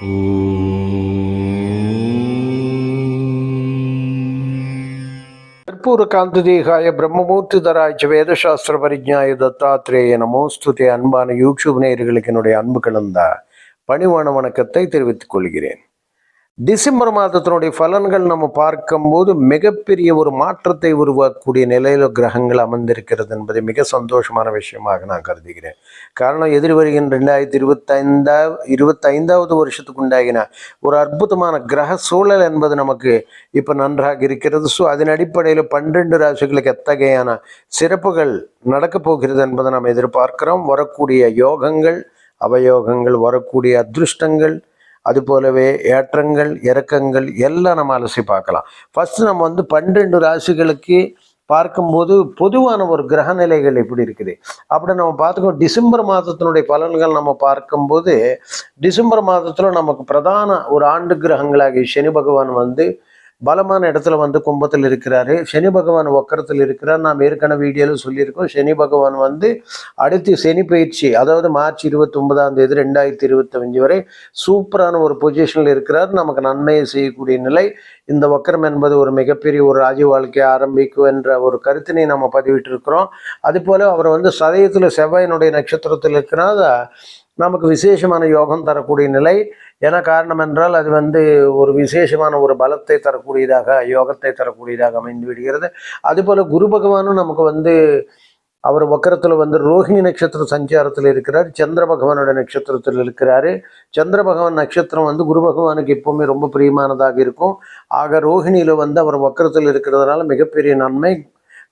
கற்பூரகாந்ததேகாய பிரம்மமூர்த்திதராய்ச்சி வேதசாஸ்திர பரிஜாய தத்தாத்திரேய நமோஸ்துதே அன்பான யூடியூப் நேயர்களுக்கு என்னுடைய அன்பு கலந்த பணிவான வணக்கத்தை தெரிவித்துக் கொள்கிறேன். டிசம்பர் மாதத்தினுடைய பலன்கள் நம்ம பார்க்கும்போது மிகப்பெரிய ஒரு மாற்றத்தை உருவாக்கக்கூடிய நிலையில் கிரகங்கள் அமர்ந்திருக்கிறது என்பதை மிக சந்தோஷமான விஷயமாக நான் கருதுகிறேன். காரணம் எதிர் வருகின்ற ரெண்டாயிரத்தி இருபத்தைந்தா இருபத்தைந்தாவது வருஷத்துக்கு உண்டாகின ஒரு அற்புதமான கிரக சூழல் என்பது நமக்கு இப்போ நன்றாக இருக்கிறது. ஸோ அதன் அடிப்படையில் பன்னிரெண்டு ராசிகளுக்கு எத்தகையான சிறப்புகள் நடக்கப் போகிறது என்பதை நாம் எதிர்பார்க்கிறோம். வரக்கூடிய யோகங்கள் அவயோகங்கள் வரக்கூடிய அதிருஷ்டங்கள் அது போலவே ஏற்றங்கள் இறக்கங்கள் எல்லாம் நம்ம அலசி பார்க்கலாம். ஃபஸ்ட்டு நம்ம வந்து பன்னெண்டு ராசிகளுக்கு பார்க்கும்போது பொதுவான ஒரு கிரக நிலைகள் எப்படி இருக்குது? அப்படி நம்ம பார்த்துக்கோ டிசம்பர் மாதத்தினுடைய பலன்கள் நம்ம பார்க்கும்போது டிசம்பர் மாதத்தில் நமக்கு பிரதான ஒரு ஆண்டு கிரகங்களாகிய சனி பகவான் வந்து பலமான இடத்துல வந்து கும்பத்தில் இருக்கிறாரு. சனி பகவான் ஒக்கரத்தில் இருக்கிறார். நாம் ஏற்கனவே வீடியோவில் சொல்லியிருக்கோம். சனி பகவான் வந்து அடுத்து சனி பயிற்சி அதாவது மார்ச் இருபத்தி ஒன்பதாம் தேதி ரெண்டாயிரத்தி இருபத்தஞ்சு வரை சூப்பரான ஒரு பொசிஷனில் இருக்கிறார். நமக்கு நன்மையை செய்யக்கூடிய நிலை. இந்த வக்கரம் என்பது ஒரு மிகப்பெரிய ஒரு ராஜ வாழ்க்கையை ஆரம்பிக்கும் என்ற ஒரு கருத்தினை நம்ம பதிவிட்டிருக்கிறோம். அதுபோல் அவர் வந்து சதயத்தில் செவ்வாயினுடைய நட்சத்திரத்தில் இருக்கிறார். நமக்கு விசேஷமான யோகம் தரக்கூடிய நிலை. ஏன்னா காரணம் என்றால் அது வந்து ஒரு விசேஷமான ஒரு பலத்தை தரக்கூடியதாக யோகத்தை தரக்கூடியதாக அமைந்து விடுகிறது. அதுபோல் குரு பகவானும் நமக்கு வந்து அவர் வக்கரத்தில் வந்து ரோஹிணி நட்சத்திர சஞ்சாரத்தில் இருக்கிறார். சந்திர பகவானோட நட்சத்திரத்தில் இருக்கிறாரு. சந்திர பகவான் நட்சத்திரம் வந்து குரு பகவானுக்கு எப்போவுமே ரொம்ப பிரியமானதாக இருக்கும். ஆக ரோஹிணியில் வந்து அவர் வக்கரத்தில் இருக்கிறதுனால மிகப்பெரிய நன்மை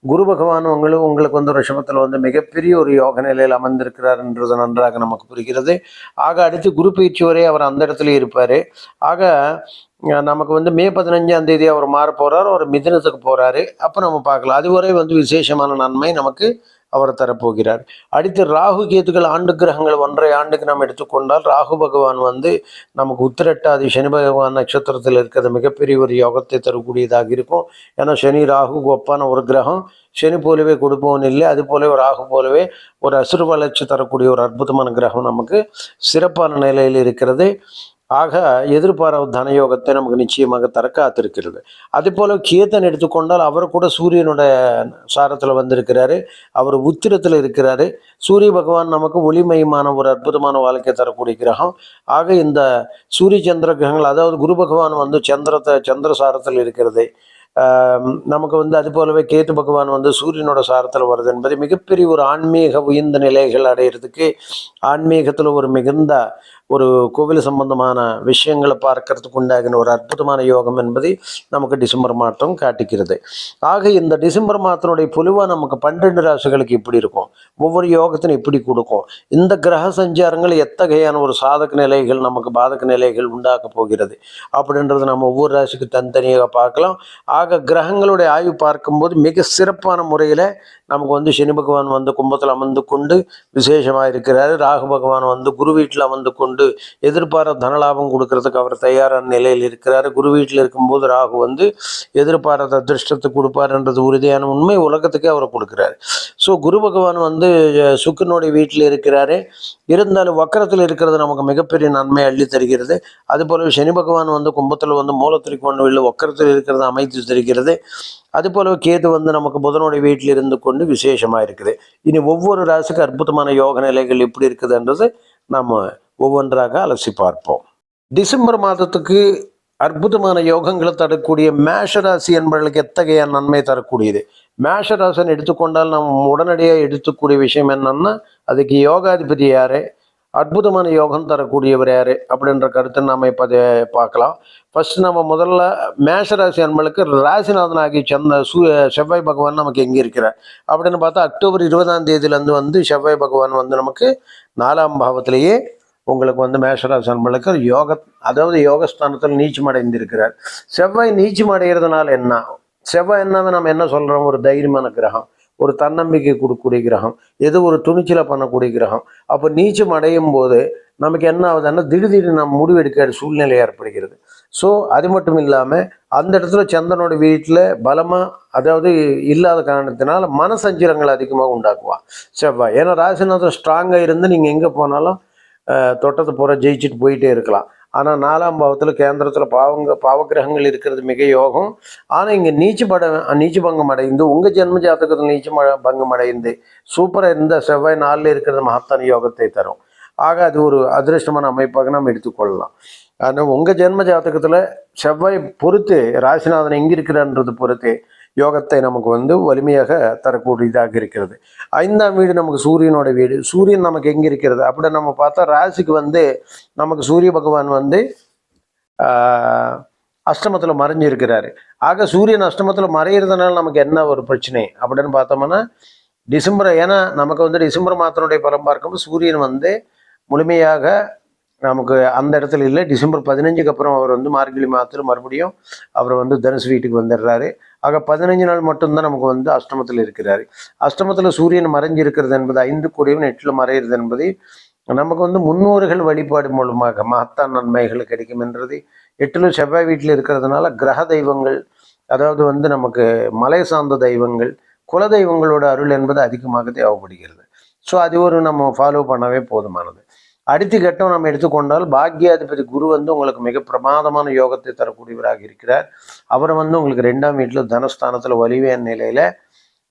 குரு பகவான் உங்களுக்கு உங்களுக்கு வந்து ரிஷபத்தில் வந்து மிகப்பெரிய ஒரு யோக நிலையில் அமர்ந்திருக்கிறார் என்றது நன்றாக நமக்கு புரிகிறது. ஆக அடுத்து குரு பயிற்சி வரை அவர் அந்த இடத்துல இருப்பார். ஆக நமக்கு வந்து மே பதினஞ்சாம் தேதி அவர் மாற போகிறார் அவர் மிதினத்துக்கு போகிறாரு அப்போ நம்ம பார்க்கலாம். அதுவரை வந்து விசேஷமான நன்மை நமக்கு அவர் தரப்போகிறார். அடுத்து ராகு கேத்துக்கள் ஆண்டு கிரகங்கள் ஒன்றரை ஆண்டுக்கு நாம் எடுத்துக்கொண்டால் ராகு பகவான் வந்து நமக்கு உத்திரட்டாதி சனி பகவான் நட்சத்திரத்தில் இருக்கிறது. மிகப்பெரிய ஒரு யோகத்தை தரக்கூடியதாக இருக்கும். ஏன்னா சனி ராகு ஒப்பான ஒரு கிரகம். சனி போலவே கொடுப்பவன் இல்லை அது போலவே ராகு போலவே ஒரு அசுர வளர்ச்சி தரக்கூடிய ஒரு அற்புதமான கிரகம் நமக்கு சிறப்பான நிலையில் இருக்கிறது. ஆக எதிர்பாராத தனயோகத்தை நமக்கு நிச்சயமாக தர காத்திருக்கிறது. அதே போல் கேத்தன் எடுத்துக்கொண்டால் அவர் கூட சூரியனோட சாரத்தில் வந்திருக்கிறாரு. அவர் உத்திரத்தில் இருக்கிறாரு. சூரிய பகவான் நமக்கு ஒளிமயமான ஒரு அற்புதமான வாழ்க்கை தரக்கூடிய கிரகம். ஆக இந்த சூரிய சந்திர கிரகங்கள் அதாவது குரு பகவான் வந்து சந்திரத்தை சந்திர சாரத்தில் இருக்கிறது. நமக்கு வந்து அது போலவே கேத்து பகவான் வந்து சூரியனோட சாரத்தில் வருது என்பது மிகப்பெரிய ஒரு ஆன்மீக உயர்ந்த நிலைகள் அடையிறதுக்கு ஆன்மீகத்தில் ஒரு மிகுந்த ஒரு கோவில் சம்பந்தமான விஷயங்களை பார்க்கறதுக்கு உண்டாகின ஒரு அற்புதமான யோகம் என்பதை நமக்கு டிசம்பர் மாதம் காட்டுகிறது ஆக இந்த டிசம்பர் மாதத்தினுடைய பொலிவாக நமக்கு பன்னெண்டு ராசிகளுக்கு இப்படி இருக்கும். ஒவ்வொரு யோகத்திനും இப்படி கொடுக்கும். இந்த கிரக சஞ்சாரங்கள் எத்தகையான ஒரு சாதக நிலைகள் நமக்கு பாதக நிலைகள் உண்டாக்க போகிறது அப்படின்றது நம்ம ஒவ்வொரு ராசிக்கு தனித்தனியாக பார்க்கலாம். ஆக கிரகங்களுடைய ஆய்வு பார்க்கும்போது மிக சிறப்பான முறையில் நமக்கு வந்து சனி பகவான் வந்து கும்பத்தில் அமர்ந்து கொண்டு விசேஷமாக இருக்கிறார். ராகு பகவான் வந்து குரு வீட்டில் அமர்ந்து கொண்டு எதிர்பார தனலாபம் கொடுக்கறதுக்கு அவர் தயாரான நிலையில் இருக்கிறார். குரு வீட்டில் இருக்கும்போது ராகு வந்து எதிர்பாராத அதிர்ஷ்டத்தை கொடுப்பாருன்றது உறுதியான உண்மை. உலகத்துக்கே அவர் கொடுக்குறாரு. ஸோ குரு பகவான் வந்து சுக்கனுடைய வீட்டில் இருக்கிறாரு. இருந்தாலும் வக்கரத்தில் இருக்கிறது நமக்கு மிகப்பெரிய நன்மை அள்ளி தருகிறது. அதுபோல சனி பகவான் வந்து கும்பத்தில் வந்து மூலத்திரிக்கோண வீட்டில் வக்கரத்தில் இருக்கிறது அமைத்து தருகிறது. அதுபோல கேது வந்து நமக்கு புதனுடைய வீட்டில் இருந்து கொண்டு விசேஷமாக இருக்குது. இனி ஒவ்வொரு ராசிக்கு அற்புதமான யோக நிலைகள் எப்படி இருக்குதுன்றது நம்ம ஒவ்வொன்றாக அலசி பார்ப்போம். டிசம்பர் மாதத்துக்கு அற்புதமான யோகங்களை தரக்கூடிய மேஷ ராசி என்பவர்களுக்கு எத்தகைய நன்மை தரக்கூடியது? மேஷராசன் எடுத்துக்கொண்டால் நாம் உடனடியாக எடுத்துக்கூடிய விஷயம் என்னன்னா அதுக்கு யோகாதிபதி யாரு? அற்புதமான யோகம் தரக்கூடியவர் யாரு? அப்படின்ற கருத்தை நாம் இப்போ அதை பார்க்கலாம். ஃபர்ஸ்ட் நம்ம முதல்ல மேஷராசி அன்பளுக்கு ராசிநாதன் ஆகிய சந்த சூ செவ்வாய் பகவான் நமக்கு எங்கே இருக்கிறார்? அப்படின்னு பார்த்தா அக்டோபர் இருபதாம் தேதியிலேருந்து வந்து செவ்வாய் பகவான் வந்து நமக்கு நாலாம் பாவத்திலேயே உங்களுக்கு வந்து மேஷராசன்பளுக்கு யோக அதாவது யோகஸ்தானத்தில் நீச்சம் அடைந்திருக்கிறார் செவ்வாய் நீச்சம் அடைகிறதுனால என்ன? செவ்வாய் என்னது நம்ம என்ன சொல்கிறோம் ஒரு தைரியமான கிரகம் ஒரு தன்னம்பிக்கை கொடுக்கக்கூடிய கிரகம் எது ஒரு துணிச்சலை பண்ணக்கூடிய கிரகம். அப்போ நீச்சம் அடையும் போது நமக்கு என்ன ஆகுதுன்னா திடீர்னு நம்ம முடிவெடுக்க சூழ்நிலை ஏற்படுகிறது. ஸோ அது மட்டும் இல்லாமல் அந்த இடத்துல சந்தனோட வீட்டில் பலமாக அதாவது இல்லாத காரணத்தினால மனசஞ்சலங்கள் அதிகமாக உண்டாக்குவான் செவ்வாய். ஏன்னா ராசிநாதன் ஸ்ட்ராங்காக இருந்து நீங்கள் எங்கே போனாலும் தொட்டத்தை பூரா ஜெயிச்சுட்டு போயிட்டே இருக்கலாம். ஆனால் நாலாம் பாவத்தில் கேந்திரத்தில் பாவங்க பாவகிரகங்கள் இருக்கிறது மிக யோகம். ஆனால் இங்கே நீச்சு பட நீச்சு பங்கம் அடைந்து உங்கள் ஜென்ம ஜாதகத்தில் நீச்சு ம பங்கம் அடைந்து சூப்பராக இருந்த செவ்வாய் நாளில் இருக்கிறது மகத்தான யோகத்தை தரும். ஆக அது ஒரு அதிர்ஷ்டமான அமைப்பாக நாம் எடுத்துக்கொள்ளலாம். ஆனால் உங்கள் ஜென்ம ஜாதகத்தில் செவ்வாய் பொறுத்து ராசிநாதன் எங்கே இருக்கிறான்றது பொறுத்து யோகத்தை நமக்கு வந்து வலிமையாக தரக்கூடியதாக இருக்கிறது. ஐந்தாம் வீடு நமக்கு சூரியனோட வீடு. சூரியன் நமக்கு எங்கே இருக்கிறது? அப்படி நம்ம பார்த்தா ராசிக்கு வந்து நமக்கு சூரிய பகவான் வந்து அஷ்டமத்தில் மறைஞ்சிருக்கிறாரு ஆக சூரியன் அஷ்டமத்தில் மறையிறதுனால நமக்கு என்ன ஒரு பிரச்சனை? அப்படின்னு பார்த்தோம்னா டிசம்பர் ஏன்னா நமக்கு வந்து டிசம்பர் மாதத்தினுடைய பலம் பார்க்கும்போது சூரியன் வந்து முழுமையாக நமக்கு அந்த இடத்துல இல்லை. டிசம்பர் பதினஞ்சுக்கு அப்புறம் அவர் வந்து மார்கழி மாதத்தில் மறுபடியும் அவர் வந்து தனுசு வீட்டுக்கு வந்துடுறாரு. ஆக பதினஞ்சு நாள் மட்டும்தான் நமக்கு வந்து அஷ்டமத்தில் இருக்கிறாரு. அஷ்டமத்தில் சூரியன் மறைஞ்சு இருக்கிறது என்பது ஐந்து கோடியும் எட்டில் மறையிறது என்பது நமக்கு வந்து முன்னோர்கள் வழிபாடு மூலமாக மகத்தான் நன்மைகள் கிடைக்கும் என்றது. எட்டிலும் செவ்வாய் வீட்டில் இருக்கிறதுனால கிரக தெய்வங்கள் அதாவது வந்து நமக்கு மலை சார்ந்த தெய்வங்கள் குல தெய்வங்களோட அருள் என்பது அதிகமாக தேவைப்படுகிறது. ஸோ அது ஒரு நம்ம ஃபாலோ பண்ணவே போதுமானது. அடுத்த கட்டம் நம்ம எடுத்துக்கொண்டால் பாக்யாதிபதி குரு வந்து உங்களுக்கு மிக பிரமாதமான யோகத்தை தரக்கூடியவராக இருக்கிறார். அவர் வந்து உங்களுக்கு ரெண்டாம் வீட்டில் தனஸ்தானத்தில் வலிவேன் நிலையில்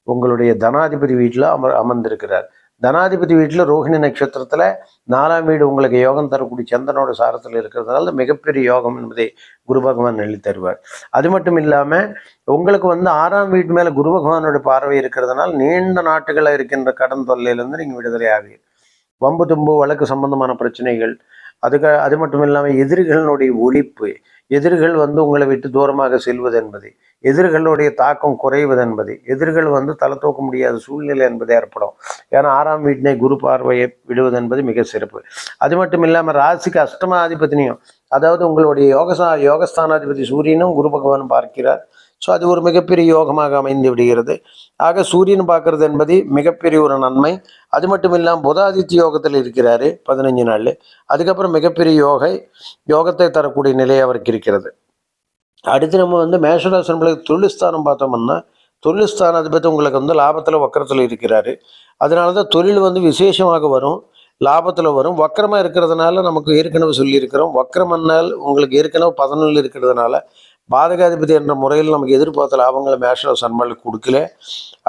உங்களுடைய தனாதிபதி வீட்டில் அமர் அமர்ந்திருக்கிறார். தனாதிபதி வீட்டில் ரோஹிணி நட்சத்திரத்தில் நாலாம் வீடு உங்களுக்கு யோகம் தரக்கூடிய சந்தனோட சாரத்தில் இருக்கிறதுனால மிகப்பெரிய யோகம் என்பதை குரு பகவான் எழுதி தருவார். அது மட்டும் இல்லாமல் உங்களுக்கு வந்து ஆறாம் வீட்டு மேலே குரு பகவானோட பார்வை இருக்கிறதுனால நீண்ட நாட்டுகளில் இருக்கின்ற கடன் தொல்லையிலேருந்து நீங்கள் விடுதலை ஆவீர் வம்பு தும்பு வழக்கு சம்பந்தமான பிரச்சனைகள் அதுக்கு அது மட்டும் இல்லாமல் எதிரிகளினுடைய ஒழிப்பு எதிரிகள் வந்து உங்களை விட்டு தூரமாக செல்வது என்பது எதிர்களுடைய தாக்கம் குறைவது என்பது எதிர்கள் வந்து தலை தூக்க முடியாத சூழ்நிலை என்பது ஏற்படும். ஏன்னா ஆறாம் வீட்டினை குரு பார்வையை விடுவது என்பது மிக சிறப்பு. அது மட்டும் இல்லாமல் ராசிக்கு அஷ்டமாதிபதினியும் அதாவது உங்களுடைய யோகசா யோகஸ்தானாதிபதி சூரியனும் குரு பகவானும் பார்க்கிறார். ஸோ அது ஒரு மிகப்பெரிய யோகமாக அமைந்து விடுகிறது. ஆக சூரியன் பார்க்கறது என்பது மிகப்பெரிய ஒரு நன்மை. அது மட்டும் இல்லாமல் புதாதித்ய யோகத்தில் இருக்கிறாரு பதினஞ்சு நாள். அதுக்கப்புறம் மிகப்பெரிய யோகை யோகத்தை தரக்கூடிய நிலை அவருக்கு இருக்கிறது. அடுத்து நம்ம வந்து மேஷராசனங்களுக்கு தொழில்ஸ்தானம் பார்த்தோம்னா தொழில்ஸ்தான அதிபதி உங்களுக்கு வந்து லாபத்தில் வக்கரத்தில் இருக்கிறாரு. அதனால தான் தொழில் வந்து விசேஷமாக வரும் லாபத்தில் வரும். வக்கரமாக இருக்கிறதுனால நமக்கு ஏற்கனவே சொல்லியிருக்கிறோம். வக்கரமன்னால் உங்களுக்கு ஏற்கனவே பதினொன்று இருக்கிறதுனால பாதகாதிபதி என்ற முறையில் நமக்கு எதிர்பார்த்த லாபங்களை மேஷ சன்மாலுக்கு கொடுக்கல.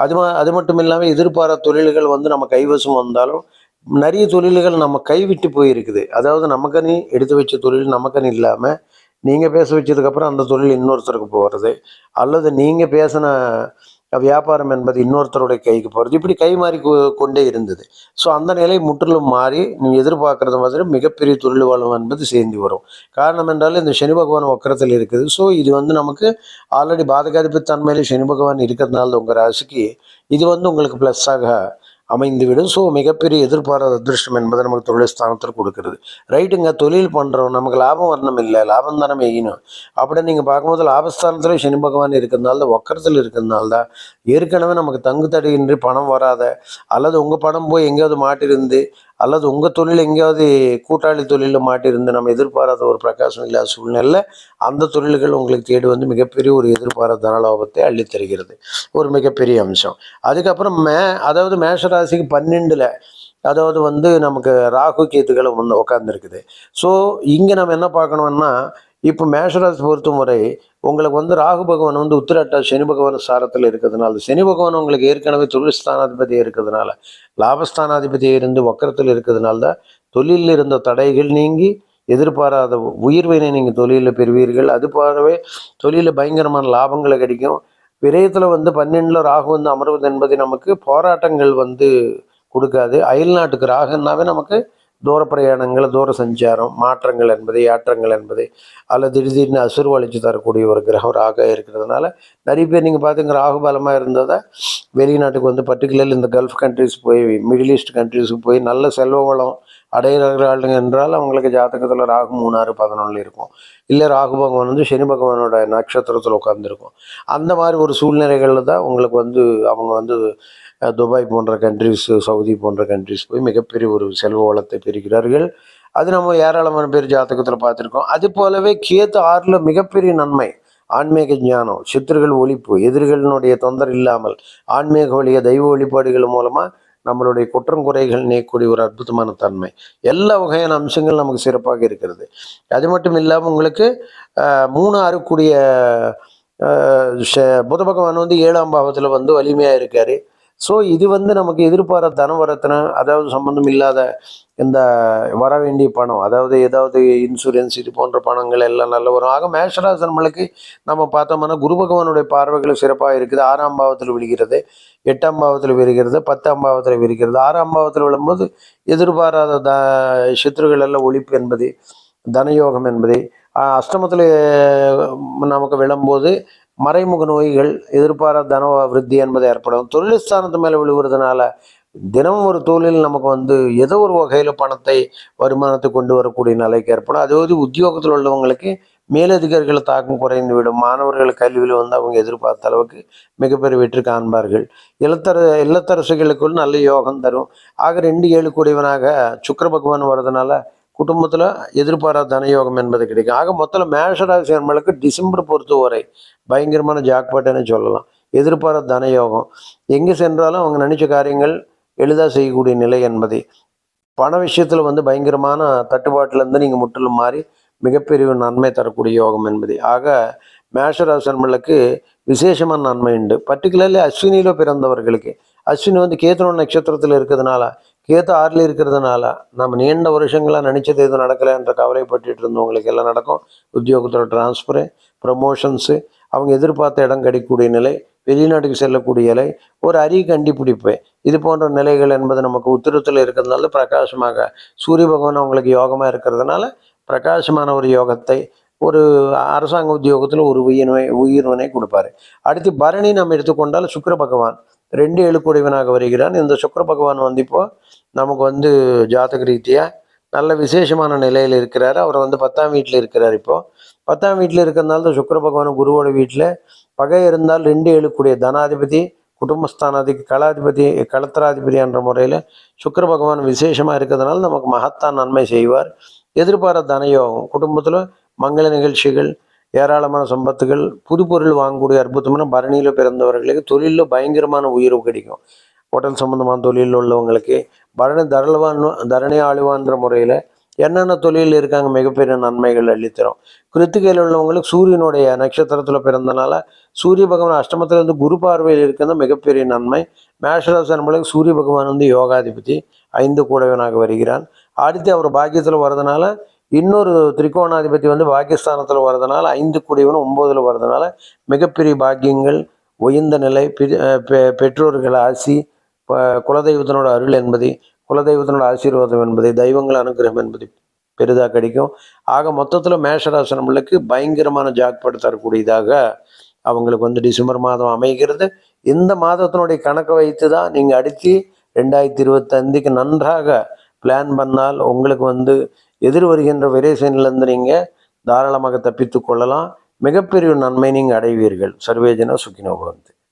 அது அது மட்டும் இல்லாமல் எதிர்பாராத தொழில்கள் வந்து நம்ம கைவசம் வந்தாலும் நிறைய தொழில்கள் நம்ம கைவிட்டு போயிருக்குது. அதாவது நமக்கனி எடுத்து வச்ச தொழில் நமக்கனி இல்லாமல் நீங்கள் பேச வச்சதுக்கப்புறம் அந்த தொழில் இன்னொருத்தருக்கு போகிறது அல்லது நீங்கள் பேசின வியாபாரம் என்பது இன்னொருத்தருடைய கைக்கு போகிறது இப்படி கை மாறி கொண்டே இருந்தது. ஸோ அந்த நிலை முற்றிலும் மாறி நீ எதிர்பார்க்கறது மாதிரி மிகப்பெரிய தொழில் வளம் என்பது சேர்ந்து வரும். காரணம் என்றால் இந்த சனி பகவான் வக்கரத்தில் இருக்குது. ஸோ இது வந்து நமக்கு ஆல்ரெடி பாதகாதிபதி தன்மையில் சனி பகவான் இருக்கிறதுனால உங்கள் ராசிக்கு இது வந்து உங்களுக்கு ப்ளஸ்ஸாக அமைந்துவிடும். ஸோ மிகப்பெரிய எதிர்பாராத அதிர்ஷ்டம் என்பதை நமக்கு தொழில் ஸ்தானத்தில் கொடுக்கிறது. ரைட்டுங்க தொழில் பண்ணுறோம் நமக்கு லாபம் வரணும் இல்லை லாபம் தானே மெய்யணும் அப்படி நீங்கள் பார்க்கும்போது லாபஸ்தானத்தில் சனி பகவான் இருக்கிறதுனால தான் வக்கரத்தில் இருக்கிறதுனால தான் ஏற்கனவே நமக்கு தங்கு தடையின்றி பணம் வராத அல்லது உங்கள் பணம் போய் எங்கேயாவது மாட்டிருந்து அல்லது உங்கள் தொழில் எங்கேயாவது கூட்டாளி தொழிலில் மாட்டியிருந்து நம்ம எதிர்பாராத ஒரு பிரகாசம் இல்லாத சூழ்நிலையில் அந்த தொழில்கள் உங்களுக்கு தேடி வந்து மிகப்பெரிய ஒரு எதிர்பாராத தனலாபத்தை அள்ளித்தருகிறது ஒரு மிகப்பெரிய அம்சம். அதுக்கப்புறம் மே அதாவது மேஷராசிக்கு பன்னெண்டில் அதாவது வந்து நமக்கு ராகு கேத்துக்களை வந்து உட்காந்துருக்குது ஸோ இங்கே நம்ம என்ன பார்க்கணுன்னா இப்போ மேஷராசி பொறுத்த முறை உங்களுக்கு வந்து ராகு பகவான் வந்து உத்திராட்டா சனி பகவான் சாரத்தில் இருக்கிறதுனால சனி பகவான் உங்களுக்கு ஏற்கனவே தொழில் ஸ்தானாதிபதி இருக்கிறதுனால லாபஸ்தானாதிபதி இருந்து வக்கரத்தில் இருக்கிறதுனால தான் தொழிலில் இருந்த தடைகள் நீங்கி எதிர்பாராத உயிர்வினை நீங்கள் தொழிலில் பெறுவீர்கள். அது போலவே தொழிலில் பயங்கரமான லாபங்களை கிடைக்கும். விரயத்தில் வந்து பன்னெண்டில் ராகு வந்து அமர்வது என்பது நமக்கு போராட்டங்கள் வந்து கொடுக்காது. அயல் நாட்டுக்கு ராகுன்னாவே நமக்கு தூர பிரயாணங்கள் தூர சஞ்சாரம் மாற்றங்கள் என்பது ஏற்றங்கள் என்பது அல்லது திடீர்னு அசுர்வழிச்சு தரக்கூடிய ஒரு கிரகம் ராக இருக்கிறதுனால நிறைய பேர் நீங்கள் பார்த்துங்க ராகு பலமாக இருந்ததை வெளிநாட்டுக்கு வந்து பர்டிகுலர்லி இந்த கல்ஃப் கண்ட்ரிஸ் போய் மிடில் ஈஸ்ட் கண்ட்ரிஸுக்கு போய் நல்ல செல்வ வளம் அடைகிறார்கள் என்றால் அவங்களுக்கு ஜாதகத்தில் ராகு மூணாறு பதினொன்று இருக்கும். இல்லை ராகு பகவான் வந்து சனி பகவானோட நட்சத்திரத்தில் உட்காந்துருக்கும் அந்த மாதிரி ஒரு சூழ்நிலைகளில் தான் உங்களுக்கு வந்து அவங்க வந்து துபாய் போன்ற கண்ட்ரிஸ் சவுதி போன்ற கண்ட்ரிஸ் போய் மிகப்பெரிய ஒரு செல்வ வளத்தை பெறுகிறார்கள். அது நம்ம ஏராளமான பேர் ஜாதகத்தில் பார்த்துருக்கோம். அது போலவே கேத்து ஆறில் மிகப்பெரிய நன்மை ஆன்மீக ஞானம் சித்தர்கள் ஒழிப்பு எதிரிகளினுடைய தொந்தரவு இல்லாமல் ஆன்மீக வழிய தெய்வ வழிபாடுகள் மூலமாக நம்மளுடைய குற்றங்குறைகள் நீக்கக்கூடிய ஒரு அற்புதமான தன்மை. எல்லா வகையான அம்சங்கள் நமக்கு சிறப்பாக இருக்கிறது. அது மட்டும் இல்லாமல் உங்களுக்கு மூணு ஆறுக்கூடிய புத பகவான் வந்து ஏழாம் பாவத்தில் வந்து வலிமையாக இருக்காரு. ஸோ இது வந்து நமக்கு எதிர்பாராத தனவரத்தின அதாவது சம்பந்தம் இல்லாத இந்த வர வேண்டிய பணம் அதாவது ஏதாவது இன்சூரன்ஸ் இது போன்ற பணங்கள் எல்லாம் நல்ல வரும். ஆக மேஷராசன்மலுக்கு நம்ம பார்த்தோம்னா குரு பகவானுடைய பார்வைகள் சிறப்பாக இருக்குது. ஆறாம் பாவத்தில் விழுகிறது எட்டாம் பாவத்தில் விரிகிறது பத்தாம் பாவத்தில் விரிகிறது ஆறாம் பாவத்தில் விழும்போது எதிர்பாராத த சத்துருகள் எல்லாம் ஒழிப்பு என்பது தனயோகம் என்பது அஷ்டமத்தில் நமக்கு விழும்போது மறைமுக நோய்கள் எதிர்பாராத தன விருத்தி என்பது ஏற்படும். தொழில் ஸ்தானத்து மேலே விழுகிறதுனால தினமும் ஒரு தொழில் நமக்கு வந்து ஏதோ ஒரு வகையில் பணத்தை வருமானத்தை கொண்டு வரக்கூடிய நிலைக்கு ஏற்படும். அதாவது உத்தியோகத்தில் உள்ளவங்களுக்கு மேலதிகாரிகளை தாக்கம் குறைந்து விடும். மாணவர்கள் கல்வியில் வந்து அவங்க எதிர்பார்த்த அளவுக்கு மிகப்பெரிய வெற்றி காண்பார்கள். இல்லத்தர இல்லத்தரசுகளுக்குள் நல்ல யோகம் தரும். ஆக ரெண்டு ஏழு கூடியவனாக சுக்கர பகவான் வர்றதுனால குடும்பத்தில் எதிர்பாராத தனயோகம் என்பது கிடைக்கும். ஆக மொத்தம் மேஷராசி நம்மளுக்கு டிசம்பர் பொறுத்தவரை பயங்கரமான ஜாக்பாட்டுன்னு சொல்லலாம். எதிர்பாராத தனயோகம். எங்கே சென்றாலும் அவங்க நினச்ச காரியங்கள் எளிதாக செய்யக்கூடிய நிலை என்பதை. பண விஷயத்தில் வந்து பயங்கரமான தட்டுப்பாட்டிலேருந்து நீங்கள் முற்றிலும் மாறி மிகப்பெரிய நன்மை தரக்கூடிய யோகம் என்பது. ஆக மேஷராசன்களுக்கு விசேஷமான நன்மை உண்டு. பர்டிகுலர்லி அஸ்வினியில் பிறந்தவர்களுக்கு. அஸ்வினி வந்து கேத்துன நட்சத்திரத்தில் இருக்கிறதுனால கேத்து ஆறில் இருக்கிறதுனால நம்ம நீண்ட வருஷங்களாக நினச்சது எதுவும் நடக்கலை என்ற கவலைப்பட்டுட்டு இருந்தவங்களுக்கு எல்லாம் நடக்கும். உத்தியோகத்தில் டிரான்ஸ்ஃபரு ப்ரமோஷன்ஸு அவங்க எதிர்பார்த்த இடம் கிடைக்கக்கூடிய நிலை வெளிநாட்டுக்கு செல்லக்கூடிய நிலை ஒரு அரிய கண்டுபிடிப்பு. இது போன்ற நிலைகள் என்பது நமக்கு உத்திரத்தில் இருக்கிறதுனால பிரகாசமாக சூரிய பகவான் அவங்களுக்கு யோகமாக இருக்கிறதுனால பிரகாசமான ஒரு யோகத்தை ஒரு அரசாங்க உத்தியோகத்தில் ஒரு உயிர்வை உயிர்வனை கொடுப்பாரு. அடுத்து பரணி நம்ம எடுத்துக்கொண்டால் சுக்கிர பகவான். ரெண்டு எழுக்குடையவனாக வருகிறான். இந்த சுக்கர பகவான் வந்து இப்போ நமக்கு வந்து ஜாதக ரீதியாக நல்ல விசேஷமான நிலையில் இருக்கிறார். அவர் வந்து பத்தாம் வீட்டில் இருக்கிறார் இப்போது பத்தாம் வீட்டில் இருக்கிறதுனால தான் சுக்கிர பகவான் குருவோட வீட்டில் பகை இருந்தால் ரெண்டு எழுக்கூடிய தனாதிபதி குடும்பஸ்தானாதிபதி கலாதிபதி கலத்தராதிபதி என்ற முறையில் சுக்கர பகவான் விசேஷமாக இருக்கிறதுனால நமக்கு மகத்தான் நன்மை செய்வார். எதிர்பாராத தனயோகம் குடும்பத்தில் மங்கள நிகழ்ச்சிகள் ஏராளமான சம்பத்துகள் புது பொருள் வாங்கக்கூடிய அற்புதமான பரணியில் பிறந்தவர்களுக்கு தொழிலில் பயங்கரமான உயர்வு கிடைக்கும். ஹோட்டல் சம்மந்தமான தொழிலில் உள்ளவங்களுக்கு பரணி தரளவான் தரணி ஆளுவான்ற முறையில் என்னென்ன தொழில் இருக்காங்க மிகப்பெரிய நன்மைகள் அள்ளித்தரும். கிருத்திகையில் உள்ளவங்களுக்கு சூரியனுடைய நட்சத்திரத்தில் பிறந்தனால சூரிய பகவான் அஷ்டமத்திலிருந்து குரு பார்வையில் இருக்கிறது மிகப்பெரிய நன்மை. மேஷராசி நம்மளுக்கு சூரிய பகவான் வந்து யோகாதிபதி ஐந்து கூடவனாக வருகிறான். அடுத்து அவர் பாக்கியத்தில் வர்றதுனால இன்னொரு திரிகோணாதிபதி வந்து பாகிஸ்தானத்தில் வர்றதுனால ஐந்து கூடியவன் ஒம்போதில் வர்றதுனால மிகப்பெரிய பாக்கியங்கள் உயர்ந்த நிலை பெ- பெற்றோர்கள் ஆசி குலதெய்வத்தினோட அருள் என்பதை குலதெய்வத்தினோட ஆசீர்வாதம் என்பதை தெய்வங்கள் அனுகிரகம் என்பதை பெரிதாக கிடைக்கும். ஆக மொத்தத்தில் மேஷராசனங்களுக்கு பயங்கரமான ஜாக்பாட் தரக்கூடியதாக அவங்களுக்கு வந்து டிசம்பர் மாதம் அமைகிறது. இந்த மாதத்தினுடைய கணக்கை வைத்து தான் நீங்கள் அடித்து ரெண்டாயிரத்தி இருபத்தஞ்சுக்கு நன்றாக பிளான் பண்ணால் உங்களுக்கு வந்து எதிர் வருகின்ற விரேசனிலிருந்து நீங்கள் தாராளமாக தப்பித்து கொள்ளலாம். மிகப்பெரிய நன்மை நீங்கள் அடைவீர்கள். சர்வேஜன சுக்கினோபவந்து